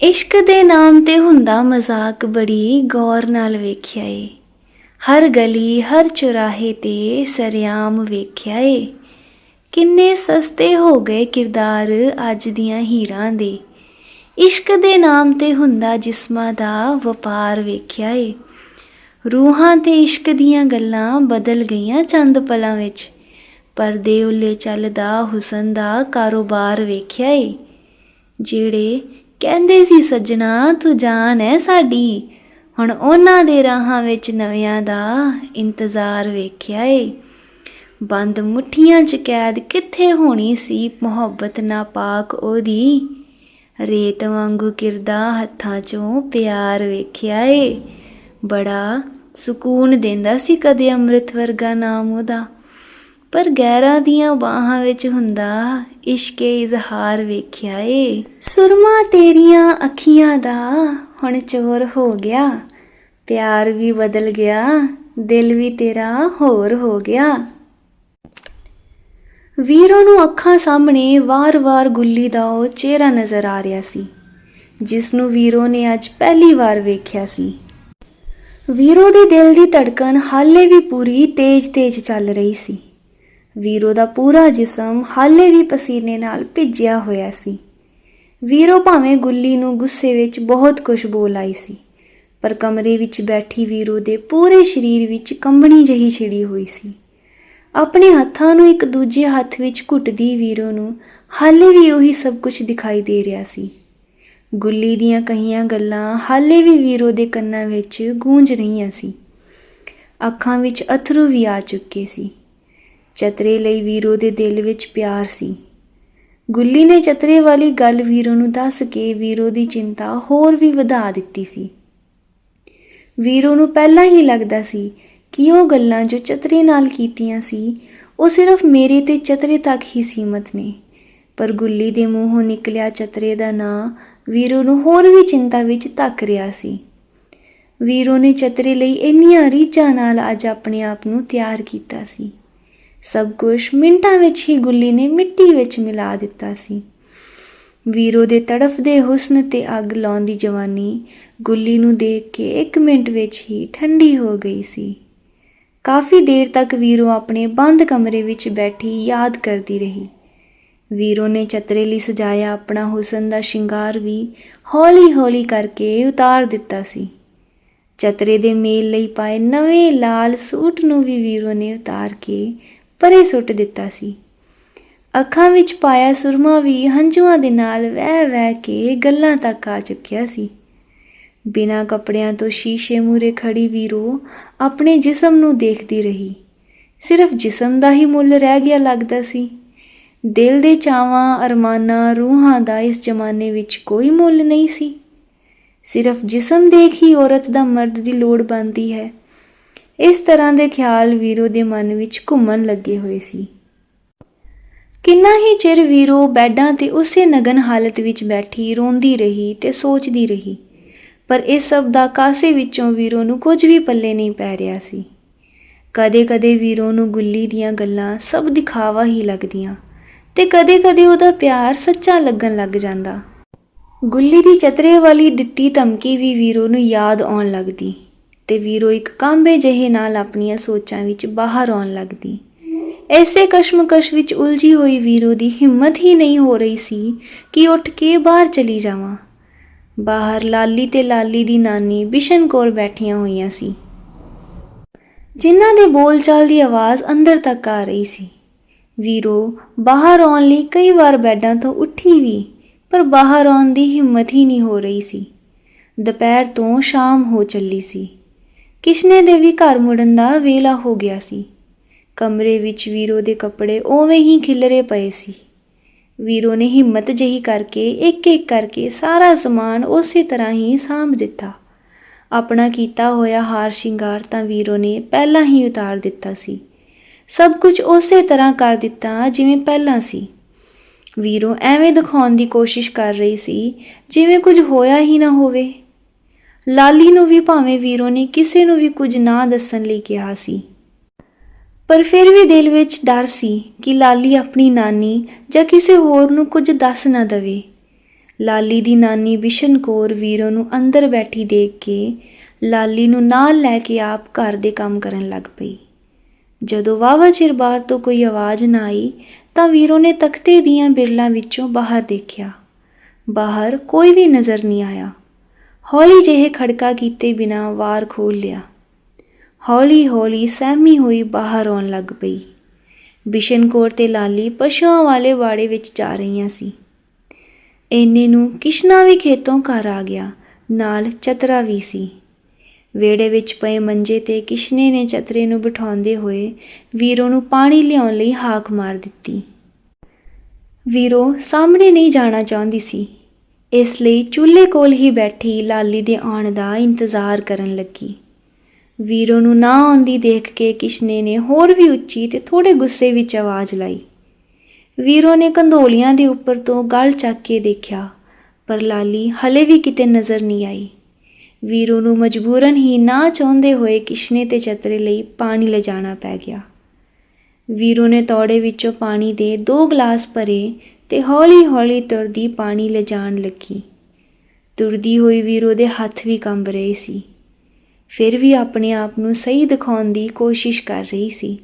ਇਸ਼ਕ ਦੇ ਨਾਮ ਤੇ ਹੁੰਦਾ ਮਜ਼ਾਕ ਬੜੀ ਗੌਰ ਨਾਲ ਵੇਖਿਆ ਏ। ਹਰ ਗਲੀ, ਹਰ ਚੁਰਾਹੇ ਤੇ ਸਰਿਆਮ ਵੇਖਿਆ ਏ। ਕਿੰਨੇ ਸਸਤੇ ਹੋ ਗਏ ਕਿਰਦਾਰ ਅੱਜ ਦੀਆਂ ਹੀਰਾਂ ਦੇ। ਇਸ਼ਕ ਦੇ ਨਾਮ ਤੇ ਹੁੰਦਾ ਜਿਸਮਾਂ ਦਾ ਵਪਾਰ ਵੇਖਿਆ ਏ। ਰੂਹਾਂ ਤੇ ਇਸ਼ਕ ਦੀਆਂ ਗੱਲਾਂ ਬਦਲ ਗਈਆਂ ਚੰਦ ਪਲਾਂ ਵਿੱਚ। ਪਰਦੇ ਉੱਲੇ ਚੱਲਦਾ ਹੁਸਨ ਦਾ ਕਾਰੋਬਾਰ ਵੇਖਿਆ ਏ। ਜਿਹੜੇ ਕਹਿੰਦੇ ਸੀ, ਸੱਜਣਾ, ਤੂੰ ਜਾਨ ਹੈ ਸਾਡੀ। ਹੁਣ ਉਹਨਾਂ ਦੇ ਰਾਹਾਂ ਵਿੱਚ ਨਵਿਆਂ ਦਾ ਇੰਤਜ਼ਾਰ ਵੇਖਿਆ ਏ। ਬੰਦ ਮੁੱਠੀਆਂ 'ਚ ਕੈਦ ਕਿੱਥੇ ਹੋਣੀ ਸੀ? ਮੁਹੱਬਤ ਨਾ ਪਾਕ ਉਹਦੀ। ਰੇਤ ਵਾਂਗੂ ਕਿਰਦਾ ਹੱਥਾਂ 'ਚੋਂ ਪਿਆਰ ਵੇਖਿਆ ਏ। ਬੜਾ ਸਕੂਨ ਦਿੰਦਾ ਸੀ ਕਦੇ ਅੰਮ੍ਰਿਤ ਵਰਗਾ ਨਾਮ ਉਹਦਾ। ਪਰ ਗੈਰਾਂ ਦੀਆਂ ਬਾਹਾਂ ਵਿੱਚ ਹੁੰਦਾ ਇਸ਼ਕੇ ਇਜ਼ਹਾਰ ਵੇਖਿਆ ਏ। ਸੁਰਮਾ ਤੇਰੀਆਂ ਅੱਖੀਆਂ ਦਾ ਹੁਣ ਚੋਰ ਹੋ ਗਿਆ। ਪਿਆਰ ਵੀ ਬਦਲ ਗਿਆ, ਦਿਲ ਵੀ ਤੇਰਾ ਹੋਰ ਹੋ ਗਿਆ। ਵੀਰੋ ਨੂੰ ਅੱਖਾਂ ਸਾਹਮਣੇ ਵਾਰ-ਵਾਰ ਗੁੱਲੀ ਦਾ ਉਹ ਚਿਹਰਾ ਨਜ਼ਰ ਆ ਰਿਹਾ ਸੀ, ਜਿਸ ਨੂੰ ਵੀਰੋ ਨੇ ਅੱਜ ਪਹਿਲੀ ਵਾਰ ਵੇਖਿਆ ਸੀ। ਵੀਰੋ ਦੇ ਦਿਲ ਦੀ ਧੜਕਣ ਹਾਲੇ ਵੀ ਪੂਰੀ ਤੇਜ਼-ਤੇਜ਼ ਚੱਲ ਰਹੀ ਸੀ। ਵੀਰੋ ਦਾ ਪੂਰਾ ਜਿਸਮ ਹਾਲੇ ਵੀ ਪਸੀਨੇ ਨਾਲ ਭਿੱਜਿਆ ਹੋਇਆ ਸੀ। ਵੀਰੋ ਭਾਵੇਂ ਗੁੱਲੀ ਨੂੰ ਗੁੱਸੇ ਵਿੱਚ ਬਹੁਤ ਕੁਝ ਬੋਲ ਆਈ ਸੀ, ਪਰ ਕਮਰੇ ਵਿੱਚ ਬੈਠੀ ਵੀਰੋ ਦੇ ਪੂਰੇ ਸਰੀਰ ਵਿੱਚ ਕੰਬਣੀ ਜਹੀ ਛਿੜੀ ਹੋਈ ਸੀ। ਆਪਣੇ ਹੱਥਾਂ ਨੂੰ ਇੱਕ ਦੂਜੇ ਹੱਥ ਵਿੱਚ ਘੁੱਟਦੀ ਵੀਰੋ ਨੂੰ ਹਾਲੇ ਵੀ ਉਹੀ ਸਭ ਕੁਝ ਦਿਖਾਈ ਦੇ ਰਿਹਾ ਸੀ। ਗੁੱਲੀ ਦੀਆਂ ਕਹੀਆਂ ਗੱਲਾਂ ਹਾਲੇ ਵੀ ਵੀਰੋ ਦੇ ਕੰਨਾਂ ਵਿੱਚ ਗੂੰਜ ਰਹੀਆਂ ਸੀ। ਅੱਖਾਂ ਵਿੱਚ ਅਥਰੂ ਵੀ ਆ ਚੁੱਕੇ ਸੀ। ਚਤਰੇ ਲਈ ਵੀਰੋ ਦੇ ਦਿਲ ਵਿੱਚ ਪਿਆਰ ਸੀ। ਗੁੱਲੀ ਨੇ ਚਤਰੇ ਵਾਲੀ ਗੱਲ ਵੀਰੋ ਨੂੰ ਦੱਸ ਕੇ ਵੀਰੋ ਦੀ ਚਿੰਤਾ ਹੋਰ ਵੀ ਵਧਾ ਦਿੱਤੀ ਸੀ। ਵੀਰੋ ਨੂੰ ਪਹਿਲਾਂ ਹੀ ਲੱਗਦਾ ਸੀ ਕਿ ਉਹ ਗੱਲਾਂ ਜੋ ਚਤਰੇ ਨਾਲ ਕੀਤੀਆਂ ਸੀ, ਉਹ ਸਿਰਫ ਮੇਰੇ ਤੇ ਚਤਰੇ ਤੱਕ ਹੀ ਸੀਮਤ ਨੇ। ਪਰ ਗੁੱਲੀ ਦੇ ਮੂੰਹੋਂ ਨਿਕਲਿਆ ਚਤਰੇ ਦਾ ਨਾਂ ਵੀਰੋ ਨੂੰ ਹੋਰ ਵੀ ਚਿੰਤਾ ਵਿੱਚ ਧੱਕ ਰਿਹਾ ਸੀ। ਵੀਰੋ ਨੇ ਚਤਰੇ ਲਈ ਇੰਨੀਆਂ ਰੀਝਾਂ ਨਾਲ ਅੱਜ ਆਪਣੇ ਆਪ ਨੂੰ ਤਿਆਰ ਕੀਤਾ ਸੀ। ਸਭ ਕੁਝ ਮਿੰਟਾਂ ਵਿੱਚ ਹੀ ਗੁੱਲੀ ਨੇ ਮਿੱਟੀ ਵਿੱਚ ਮਿਲਾ ਦਿੱਤਾ ਸੀ। ਵੀਰੋ ਦੇ ਤੜਫਦੇ ਹੁਸਨ ਤੇ ਅੱਗ ਲਾਉਂਦੀ ਜਵਾਨੀ ਗੁੱਲੀ ਨੂੰ ਦੇਖ ਕੇ ਇੱਕ ਮਿੰਟ ਵਿੱਚ ਹੀ ਠੰਡੀ ਹੋ ਗਈ ਸੀ। ਕਾਫੀ ਦੇਰ ਤੱਕ ਵੀਰੋ ਆਪਣੇ ਬੰਦ ਕਮਰੇ ਵਿੱਚ ਬੈਠੀ ਯਾਦ ਕਰਦੀ ਰਹੀ। ਵੀਰੋ ਨੇ ਚਤਰੇ ਲਈ ਸਜਾਇਆ ਆਪਣਾ ਹੁਸਨ ਦਾ ਸ਼ਿੰਗਾਰ ਵੀ ਹੌਲੀ-ਹੌਲੀ ਕਰਕੇ ਉਤਾਰ ਦਿੱਤਾ ਸੀ। ਚਤਰੇ ਦੇ ਮੇਲ ਲਈ ਪਾਏ ਨਵੇਂ ਲਾਲ ਸੂਟ ਨੂੰ ਵੀ ਵੀਰੋ ਨੇ ਉਤਾਰ ਕੇ ਪਰੇ ਸੁੱਟ ਦਿੱਤਾ ਸੀ। ਅੱਖਾਂ ਵਿੱਚ ਪਾਇਆ ਸੁਰਮਾ ਵੀ ਹੰਝੂਆਂ ਦੇ ਨਾਲ ਵਹਿ ਵਹਿ ਕੇ ਗੱਲਾਂ ਤੱਕ ਆ ਚੁੱਕਿਆ ਸੀ। ਬਿਨਾਂ ਕੱਪੜਿਆਂ ਤੋਂ ਸ਼ੀਸ਼ੇ ਮੂਰੇ ਖੜੀ ਵੀਰੋ ਆਪਣੇ ਜਿਸਮ ਨੂੰ ਦੇਖਦੀ ਰਹੀ। ਸਿਰਫ ਜਿਸਮ ਦਾ ਹੀ ਮੁੱਲ ਰਹਿ ਗਿਆ ਲੱਗਦਾ ਸੀ। ਦਿਲ ਦੇ ਚਾਵਾਂ, ਅਰਮਾਨਾਂ, ਰੂਹਾਂ ਦਾ ਇਸ ਜ਼ਮਾਨੇ ਵਿੱਚ ਕੋਈ ਮੁੱਲ ਨਹੀਂ ਸੀ। ਸਿਰਫ ਜਿਸਮ ਦੇਖ ਹੀ ਔਰਤ ਦਾ ਮਰਦ ਦੀ ਲੋੜ ਬਣਦੀ ਹੈ। ਇਸ ਤਰ੍ਹਾਂ ਦੇ ਖਿਆਲ ਵੀਰੋ ਦੇ ਮਨ ਵਿੱਚ ਘੁੰਮਣ ਲੱਗੇ ਹੋਏ ਸੀ। ਕਿੰਨਾ ਹੀ ਚਿਰ ਵੀਰੋ ਬੈੱਡਾਂ ਤੇ ਉਸੇ ਨਗਨ ਹਾਲਤ ਵਿੱਚ ਬੈਠੀ ਰੋਂਦੀ ਰਹੀ ਤੇ ਸੋਚਦੀ ਰਹੀ, ਪਰ ਇਹ ਸਭ ਦਾ ਕਾਸੇ ਵਿੱਚੋਂ ਵੀਰੋ ਨੂੰ ਕੁਝ ਵੀ ਪੱਲੇ ਨਹੀਂ ਪੈ ਰਿਹਾ ਸੀ। ਕਦੇ-ਕਦੇ ਵੀਰੋ ਨੂੰ ਗੁੱਲੀ ਦੀਆਂ ਗੱਲਾਂ ਸਭ ਦਿਖਾਵਾ ਹੀ ਲੱਗਦੀਆਂ ਤੇ ਕਦੇ-ਕਦੇ ਉਹਦਾ ਪਿਆਰ ਸੱਚਾ ਲੱਗਣ ਲੱਗ ਜਾਂਦਾ। ਗੁੱਲੀ ਦੀ ਚਤਰੇ ਵਾਲੀ ਦਿੱਤੀ ਧਮਕੀ ਵੀ ਵੀਰੋ ਨੂੰ ਯਾਦ ਆਉਣ ਲੱਗਦੀ। ਤੇ ਵੀਰੋ ਇੱਕ ਕਾਂਬੇ ਜਿਹੇ ਨਾਲ ਆਪਣੀਆਂ ਸੋਚਾਂ ਵਿੱਚ ਬਾਹਰ ਆਉਣ ਲੱਗਦੀ। ਐਸੇ ਕਸ਼ਮਕਸ਼ ਵਿੱਚ ਉਲਝੀ ਹੋਈ ਵੀਰੋ ਦੀ ਹਿੰਮਤ ਹੀ ਨਹੀਂ ਹੋ ਰਹੀ ਸੀ ਕਿ ਉੱਠ ਕੇ ਬਾਹਰ ਚਲੀ ਜਾਵਾਂ। ਬਾਹਰ ਲਾਲੀ ਤੇ ਲਾਲੀ ਦੀ ਨਾਨੀ ਬਿਸ਼ਨ ਕੌਰ ਬੈਠੀਆਂ ਹੋਈਆਂ ਸੀ। ਜਿਨ੍ਹਾਂ ਦੇ ਬੋਲਚਾਲ ਦੀ ਆਵਾਜ਼ ਅੰਦਰ ਤੱਕ ਆ ਰਹੀ ਸੀ। ਵੀਰੋ, ਬਾਹਰ ਆਉਣ ਲਈ ਕਈ ਵਾਰ ਬੈੱਡਾਂ ਤੋਂ ਉੱਠੀ ਵੀ, ਪਰ ਬਾਹਰ ਆਉਣ ਦੀ ਹਿੰਮਤ ਹੀ ਨਹੀਂ ਹੋ ਰਹੀ ਸੀ। ਦੁਪਹਿਰ ਤੋਂ ਸ਼ਾਮ ਹੋ ਚੱਲੀ ਸੀ। ਕਿਸ਼ਨੇ ਦੇ ਵੀ ਘਰ ਮੁੜਨ ਦਾ ਵੇਲਾ ਹੋ ਗਿਆ ਸੀ। ਕਮਰੇ ਵਿੱਚ ਵੀਰੋ ਦੇ ਕੱਪੜੇ ਉਵੇਂ ਹੀ ਖਿਲਰੇ ਪਏ ਸੀ। ਵੀਰੋ ਨੇ ਹਿੰਮਤ ਜਹੀ ਕਰਕੇ ਇੱਕ ਇੱਕ ਕਰਕੇ ਸਾਰਾ ਸਮਾਨ ਉਸੇ ਤਰ੍ਹਾਂ ਹੀ ਸਾਂਭ ਦਿੱਤਾ। ਆਪਣਾ ਕੀਤਾ ਹੋਇਆ ਹਾਰ ਸ਼ਿੰਗਾਰ ਤਾਂ ਵੀਰੋ ਨੇ ਪਹਿਲਾਂ ਹੀ ਉਤਾਰ ਦਿੱਤਾ ਸੀ। ਸਭ ਕੁਝ ਉਸੇ ਤਰ੍ਹਾਂ ਕਰ ਦਿੱਤਾ ਜਿਵੇਂ ਪਹਿਲਾਂ ਸੀ। ਵੀਰੋ ਐਵੇਂ ਦਿਖਾਉਣ ਦੀ ਕੋਸ਼ਿਸ਼ ਕਰ ਰਹੀ ਸੀ ਜਿਵੇਂ ਕੁਝ ਹੋਇਆ ਹੀ ਨਾ ਹੋਵੇ। ਲਾਲੀ ਨੂੰ ਵੀ ਭਾਵੇਂ ਵੀਰੋ ਨੇ ਕਿਸੇ ਨੂੰ ਵੀ ਕੁਝ ਨਾ ਦੱਸਣ ਲਈ ਕਿਹਾ ਸੀ। ਪਰ ਫਿਰ ਵੀ ਦਿਲ ਵਿੱਚ ਡਰ ਸੀ ਕਿ ਲਾਲੀ ਆਪਣੀ ਨਾਨੀ ਜਾਂ ਕਿਸੇ ਹੋਰ ਨੂੰ ਕੁਝ ਦੱਸ ਨਾ ਦਵੇ। ਲਾਲੀ ਦੀ ਨਾਨੀ ਬਿਸ਼ਨ ਕੌਰ ਵੀਰੋ ਨੂੰ ਅੰਦਰ ਬੈਠੀ ਦੇਖ ਕੇ ਲਾਲੀ ਨੂੰ ਨਾਲ ਲੈ ਕੇ ਆਪ ਘਰ ਦੇ ਕੰਮ ਕਰਨ ਲੱਗ ਪਈ। ਜਦੋਂ ਵਾਵਾ ਚਿਰ ਬਾਹਰ ਤੋਂ ਕੋਈ ਆਵਾਜ਼ ਨਾ ਆਈ ਤਾਂ ਵੀਰੋ ਨੇ ਤਖਤੇ ਦੀਆਂ ਬਿਰਲਾਂ ਵਿੱਚੋਂ ਬਾਹਰ ਦੇਖਿਆ। ਬਾਹਰ ਕੋਈ ਵੀ ਨਜ਼ਰ ਨਹੀਂ ਆਇਆ। ਹੌਲੀ ਜਿਹੇ ਖੜਕਾ ਕੀਤੇ ਬਿਨਾ ਵਾਰ ਖੋਲ ਲਿਆ। ਹੌਲੀ ਹੌਲੀ ਸਹਿਮੀ ਹੋਈ ਬਾਹਰ ਆਉਣ ਲੱਗ ਪਈ। ਬਿਸ਼ਨ ਕੌਰ ਤੇ ਲਾਲੀ ਪਸ਼ੂਆਂ ਵਾਲੇ ਬਾੜੇ ਵਿੱਚ ਜਾ ਰਹੀਆਂ ਸੀ। ਇੰਨੇ ਨੂੰ ਕਿਸ਼ਨਾ ਵੀ ਖੇਤੋਂ ਘਰ ਆ ਗਿਆ, ਨਾਲ ਚਤਰਾ ਵੀ ਸੀ। ਵਿਹੜੇ ਵਿੱਚ ਪਏ ਮੰਜੇ ਤੇ ਕਿਸ਼ਨੇ ਨੇ ਚਤਰੇ ਨੂੰ ਬਿਠਾਉਂਦੇ ਹੋਏ ਵੀਰੋ ਨੂੰ ਪਾਣੀ ਲਿਆਉਣ ਲਈ ਹਾਕ ਮਾਰ ਦਿੱਤੀ। ਵੀਰੋ ਸਾਹਮਣੇ ਨਹੀਂ ਜਾਣਾ ਚਾਹੁੰਦੀ ਸੀ। ਇਸ ਲਈ ਚੁੱਲ੍ਹੇ ਕੋਲ ਹੀ ਬੈਠੀ ਲਾਲੀ ਦੇ ਆਉਣ ਦਾ ਇੰਤਜ਼ਾਰ ਕਰਨ ਲੱਗੀ। ਵੀਰੋ ਨੂੰ ਨਾ ਆਉਂਦੀ ਦੇਖ ਕੇ ਕਿਸ਼ਨੇ ਨੇ ਹੋਰ ਵੀ ਉੱਚੀ ਤੇ ਥੋੜੇ ਗੁੱਸੇ ਵਿੱਚ ਆਵਾਜ਼ ਲਾਈ। ਵੀਰੋ ਨੇ ਕੰਧੋਲੀਆਂ ਦੇ ਉੱਪਰ ਤੋਂ ਗਲ ਚੱਕ ਕੇ ਦੇਖਿਆ, ਪਰ ਲਾਲੀ ਹਲੇ ਵੀ ਕਿਤੇ ਨਜ਼ਰ ਨਹੀਂ ਆਈ। ਵੀਰੋ ਨੂੰ ਮਜਬੂਰਨ ਹੀ ਨਾ ਚਾਹੁੰਦੇ ਹੋਏ ਕਿਸ਼ਨੇ ਤੇ ਚਤਰੇ ਲਈ ਪਾਣੀ ਲਿਜਾਣਾ ਪੈ ਗਿਆ। ਵੀਰੋ ਨੇ ਤੌੜੇ ਵਿੱਚੋਂ ਪਾਣੀ ਦੇ ਦੋ ਗਲਾਸ ਭਰੇ ਤੇ ਹੌਲੀ-ਹੌਲੀ ਤੁਰਦੀ ਪਾਣੀ ਲਿਜਾਣ ਲੱਗੀ। ਤੁਰਦੀ ਹੋਈ ਵੀਰੋ ਦੇ ਹੱਥ ਵੀ ਕੰਬ ਰਹੇ ਸੀ। ਫਿਰ ਵੀ ਆਪਣੇ ਆਪ ਨੂੰ ਸਹੀ ਦਿਖਾਉਣ ਦੀ ਕੋਸ਼ਿਸ਼ ਕਰ ਰਹੀ ਸੀ।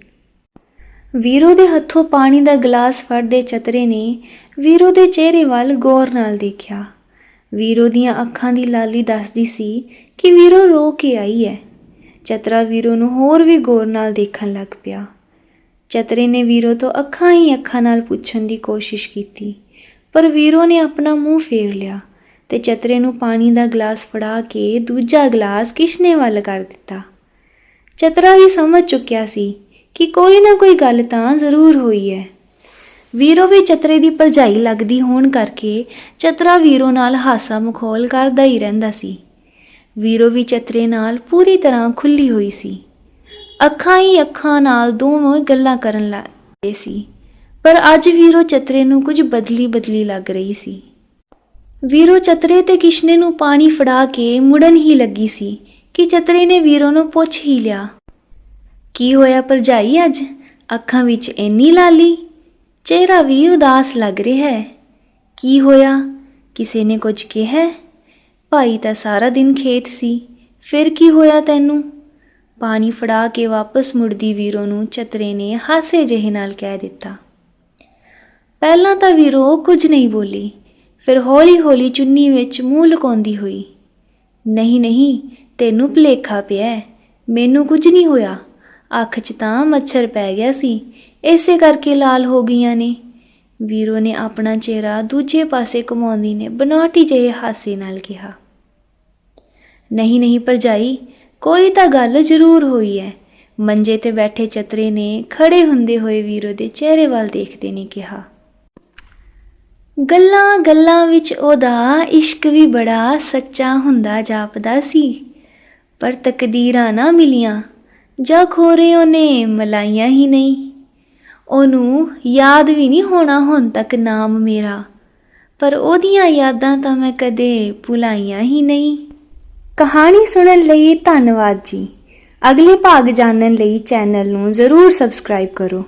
ਵੀਰੋ ਦੇ ਹੱਥੋਂ ਪਾਣੀ ਦਾ ਗਲਾਸ ਫੜਦੇ ਚਤਰੇ ਨੇ ਵੀਰੋ ਦੇ ਚਿਹਰੇ ਵੱਲ ਗੌਰ ਨਾਲ ਦੇਖਿਆ। ਵੀਰੋ ਦੀਆਂ ਅੱਖਾਂ ਦੀ ਲਾਲੀ ਦੱਸਦੀ ਸੀ ਕਿ ਵੀਰੋ ਰੋ ਕੇ ਆਈ ਹੈ। ਚਤਰਾ ਵੀਰੋ ਨੂੰ ਹੋਰ ਵੀ ਗੌਰ ਨਾਲ ਦੇਖਣ ਲੱਗ ਪਿਆ। ਚਤਰੇ ਨੇ ਵੀਰੋ ਤੋਂ ਅੱਖਾਂ ਹੀ ਅੱਖਾਂ ਨਾਲ ਪੁੱਛਣ ਦੀ ਕੋਸ਼ਿਸ਼ ਕੀਤੀ, ਪਰ ਵੀਰੋ ਨੇ ਆਪਣਾ ਮੂੰਹ ਫੇਰ ਲਿਆ ਤੇ ਚਤਰੇ ਨੂੰ ਪਾਣੀ ਦਾ ਗਲਾਸ ਫੜਾ ਕੇ ਦੂਜਾ ਗਲਾਸ ਕਿਸ਼ਨੇ ਵੱਲ ਕਰ ਦਿੱਤਾ। ਚਤਰਾ ਵੀ ਸਮਝ ਚੁੱਕਿਆ ਸੀ ਕਿ ਕੋਈ ਨਾ ਕੋਈ ਗੱਲ ਤਾਂ ਜ਼ਰੂਰ ਹੋਈ ਹੈ। ਵੀਰੋ ਵੀ ਚਤਰੇ ਦੀ ਭਰਜਾਈ ਲੱਗਦੀ ਹੋਣ ਕਰਕੇ ਚਤਰਾ ਵੀਰੋ ਨਾਲ ਹਾਸਾ ਮਖੌਲ ਕਰਦਾ ਹੀ ਰਹਿੰਦਾ ਸੀ। ਵੀਰੋ ਵੀ ਚਤਰੇ ਨਾਲ ਪੂਰੀ ਤਰ੍ਹਾਂ ਖੁੱਲੀ ਹੋਈ ਸੀ। ਅੱਖਾਂ ਹੀ ਅੱਖਾਂ ਨਾਲ ਦੋਵੇਂ ਗੱਲਾਂ ਕਰਨ ਲੱਗੇ ਸੀ। ਪਰ ਅੱਜ ਵੀਰੋ ਚਤਰੇ ਨੂੰ ਕੁਝ ਬਦਲੀ ਬਦਲੀ ਲੱਗ ਰਹੀ ਸੀ। ਵੀਰੋ ਚਤਰੇ ਤੇ ਕਿਸ਼ਨੇ ਨੂੰ ਪਾਣੀ ਫੜਾ ਕੇ ਮੁੜਨ ਹੀ ਲੱਗੀ ਸੀ ਕਿ ਚਤਰੇ ਨੇ ਵੀਰੋ ਨੂੰ ਪੁੱਛ ਹੀ ਲਿਆ, ਕੀ ਹੋਇਆ ਭਰਜਾਈ ਅੱਜ? ਅੱਖਾਂ ਵਿੱਚ ਇੰਨੀ ਲਾਲੀ? ਚਿਹਰਾ ਵੀ ਉਦਾਸ ਲੱਗ ਰਿਹਾ ਹੈ। ਕੀ ਹੋਇਆ? ਕਿਸੇ ਨੇ ਕੁਝ ਕਿਹਾ? ਭਾਈ ਤਾਂ ਸਾਰਾ ਦਿਨ ਖੇਤ ਸੀ, ਫਿਰ ਕੀ ਹੋਇਆ ਤੈਨੂੰ? ਪਾਣੀ ਫੜਾ ਕੇ ਵਾਪਸ ਮੁੜਦੀ ਵੀਰੋ ਨੂੰ ਚਤਰੇ ਨੇ ਹਾਸੇ ਜਿਹੇ ਨਾਲ ਕਹਿ ਦਿੱਤਾ। ਪਹਿਲਾਂ ਤਾਂ ਵੀਰੋ ਕੁਝ ਨਹੀਂ ਬੋਲੀ, ਫਿਰ ਹੌਲੀ-ਹੌਲੀ ਚੁੰਨੀ ਵਿੱਚ ਮੂੰਹ ਲੁਕਾਉਂਦੀ ਹੋਈ, ਨਹੀਂ ਨਹੀਂ, ਤੈਨੂੰ ਭੁਲੇਖਾ ਪਿਆ, ਮੈਨੂੰ ਕੁਝ ਨਹੀਂ ਹੋਇਆ, ਅੱਖ 'ਚ ਤਾਂ ਮੱਛਰ ਪੈ ਗਿਆ ਸੀ, ਇਸੇ ਕਰਕੇ ਲਾਲ ਹੋ ਗਈਆਂ ਨੇ। ਵੀਰੋ ਨੇ ਆਪਣਾ ਚਿਹਰਾ ਦੂਜੇ ਪਾਸੇ ਘੁਮਾਉਂਦੀ ਨੇ ਬਨਾਟੀ ਜਿਹੇ ਹਾਸੇ ਨਾਲ ਕਿਹਾ। ਨਹੀਂ ਨਹੀਂ, ਭਰਜਾਈ ਕੋਈ ਤਾਂ ਗੱਲ ਜ਼ਰੂਰ ਹੋਈ ਹੈ। ਮੰਜੇ ਤੇ ਬੈਠੇ ਚਤਰੇ ਨੇ ਖੜੇ ਹੁੰਦੇ ਹੋਏ ਵੀਰੋ ਦੇ ਚਿਹਰੇ ਵੱਲ ਦੇਖਦੇ ਨੇ ਕਿਹਾ, ਗੱਲਾਂ ਗੱਲਾਂ ਵਿੱਚ ਉਹਦਾ ਇਸ਼ਕ ਵੀ ਬੜਾ ਸੱਚਾ ਹੁੰਦਾ ਜਾਪਦਾ ਸੀ, ਪਰ ਤਕਦੀਰਾਂ ਨਾ ਮਿਲੀਆਂ, ਜਾਂ ਖੋਰੇ ਉਹਨੇ ਮਲਾਈਆਂ ਹੀ ਨਹੀਂ। ਉਹਨੂੰ ਯਾਦ ਵੀ ਨਹੀਂ ਹੋਣਾ ਹੁਣ ਤੱਕ ਨਾਮ ਮੇਰਾ, ਪਰ ਉਹਦੀਆਂ ਯਾਦਾਂ ਤਾਂ ਮੈਂ ਕਦੇ ਭੁਲਾਈਆਂ ਹੀ ਨਹੀਂ। ਕਹਾਣੀ ਸੁਣਨ ਲਈ ਧੰਨਵਾਦ ਜੀ। ਅਗਲੇ ਭਾਗ ਜਾਣਨ ਲਈ ਚੈਨਲ ਨੂੰ ਜ਼ਰੂਰ ਸਬਸਕ੍ਰਾਈਬ ਕਰੋ।